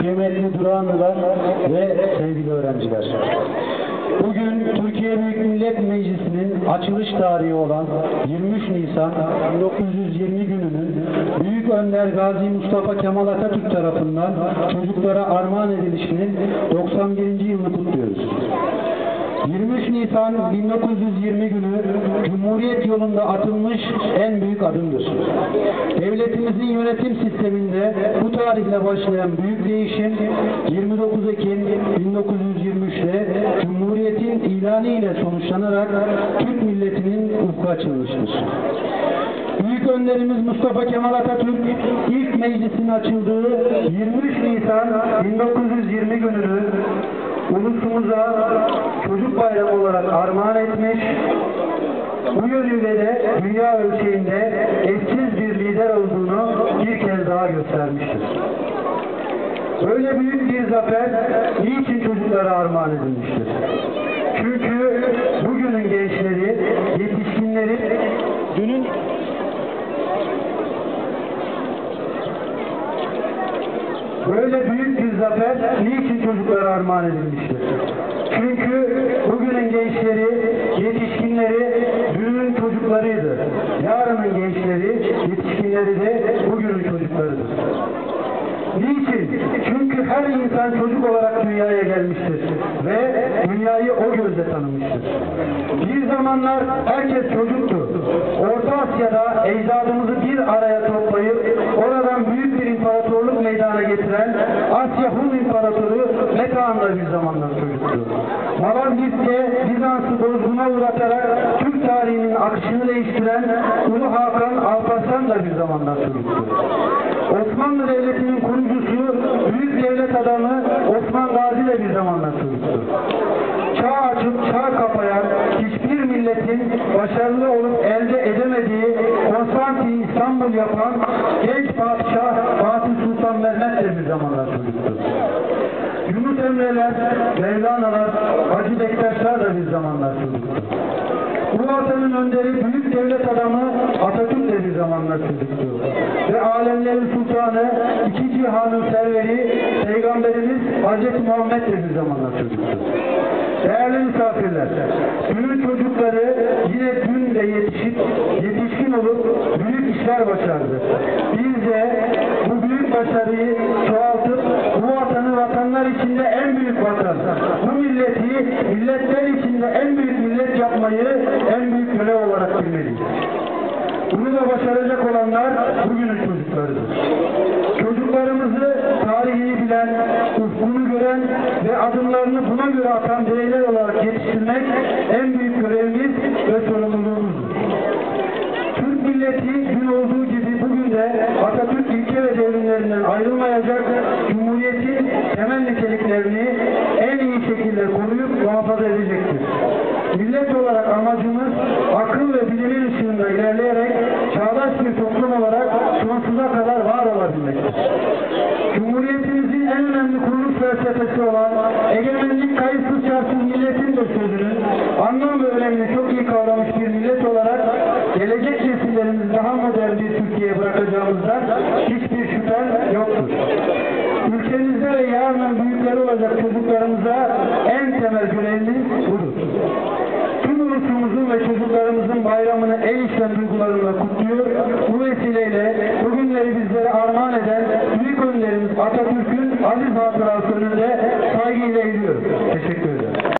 kıymetli Duranlılar ve sevgili öğrenciler. Bugün Türkiye Büyük Millet Meclisi'nin açılış tarihi olan 23 Nisan 1920 gününün Büyük Önder Gazi Mustafa Kemal Atatürk tarafından çocuklara armağan edilişinin 91. yılını kutluyoruz. 23 Nisan 1920 günü Cumhuriyet yolunda atılmış en büyük adımdır. Devletimizin yönetim sisteminde bu tarihle başlayan büyük değişim 29 Ekim 1923'te Cumhuriyet'in ilanı ile sonuçlanarak Türk milletinin ufku açılmıştır. Büyük önderimiz Mustafa Kemal Atatürk ilk meclisin açıldığı 23 Nisan 1920 gününü ulusumuza çocuk bayramı olarak armağan etmiş. Bu yönüyle de dünya ölçeğinde eşsiz bir lider olduğunu bir kez daha göstermiştir. Böyle büyük bir zafer niçin çocuklara armağan edilmiştir? Çünkü bugünün gençleri, yetişkinleri dünün Böyle büyük bir zafer niçin çocuklara armağan edilmiştir? Çünkü bugünün gençleri, yetişkinleri dünün çocuklarıydı. Yarının gençleri, yetişkinleri de bugünün çocuklarıdır. Niçin? Çünkü her insan çocuk olarak dünyaya gelmiştir ve dünyayı o gözle tanımıştır. Bir zamanlar herkes çocuktu. Orta Asya'da ecdadımızı bir araya toplayıp İmparatoru Metehan'da bir zamanlar çocuktu. Malazgirt'te Bizans'ı bozguna uğratarak Türk tarihinin akışını değiştiren Ulu Hakan Alparslan da bir zamanlar çocuktu. Osmanlı Devleti'nin kurucusu, büyük devlet adamı Osman Gazi de bir zamanlar çocuktu. Çağ açıp çağ kapayan, hiçbir milletin başarılı olup elde edemediği Konstantin İstanbul yapan genç padişah Fatih Sultan Mehmet de bir zamanlar çocuktu. Yunus Emre'ler, Mevlana'lar, Hacı Bektaşlar da bir zamanlar çocuktu. Bu vatanın önderi büyük devlet adamı Atatürk de bir zamanlar çocuktu. Ve alemlerin sultanı, iki cihanın serveri, Peygamberimiz Hz. Muhammed de bir zamanlar çocuktu. Değerli misafirler, dünün çocukları yine dün de yetişip, yetişkin olup büyük işler başardı. Biz de bu büyük başarıyı çoğaltıp bu vatanı vatanlar içinde en büyük vatan, bu milleti milletler içinde en büyük millet yapmayı en büyük görev olarak bilmeliyiz. Bunu da başaracak olanlar bugünün çocuklarıdır. Çocuklarımızı tarihini bilen, ufkunu gören ve adımlarını buna göre atan bireyler olarak yetiştirmek en büyük görevimiz ve sorumluluğumuzdur. Türk milleti dün olduğu gibi bugün de Atatürk ilke ve devrimlerinden ayrılmayacak, Cumhuriyet'in temel niteliklerini en iyi şekilde koruyup muhafaza edecektir. Millet olarak amacımız akıl ve bilimin ışığında ilerleyerek çağdaş bir toplum olarak sonsuza kadar var olabilmektir. Cumhuriyetimizin en önemli kuruluş felsefesi olan egemenlik kayıtsız şartsız milletin de sözünün anlam ve önemini çok iyi kavramış bir millet olarak gelecek nesillerimiz daha modern bir Türkiye'ye bırakacağımızdan hiçbir şüphem yoktur. Ülkemizde ve yarının büyükleri olacak çocuklarımıza en temel görevimiz budur. Tüm ulusumuzun ve çocuklarımızın bayramını en içten duygularımla kutluyor. Bu vesileyle bugünleri bizlere armağan eden büyük önderimiz Atatürk'ün aziz hatırası önünde saygıyla eğiliyorum. Teşekkür ederim.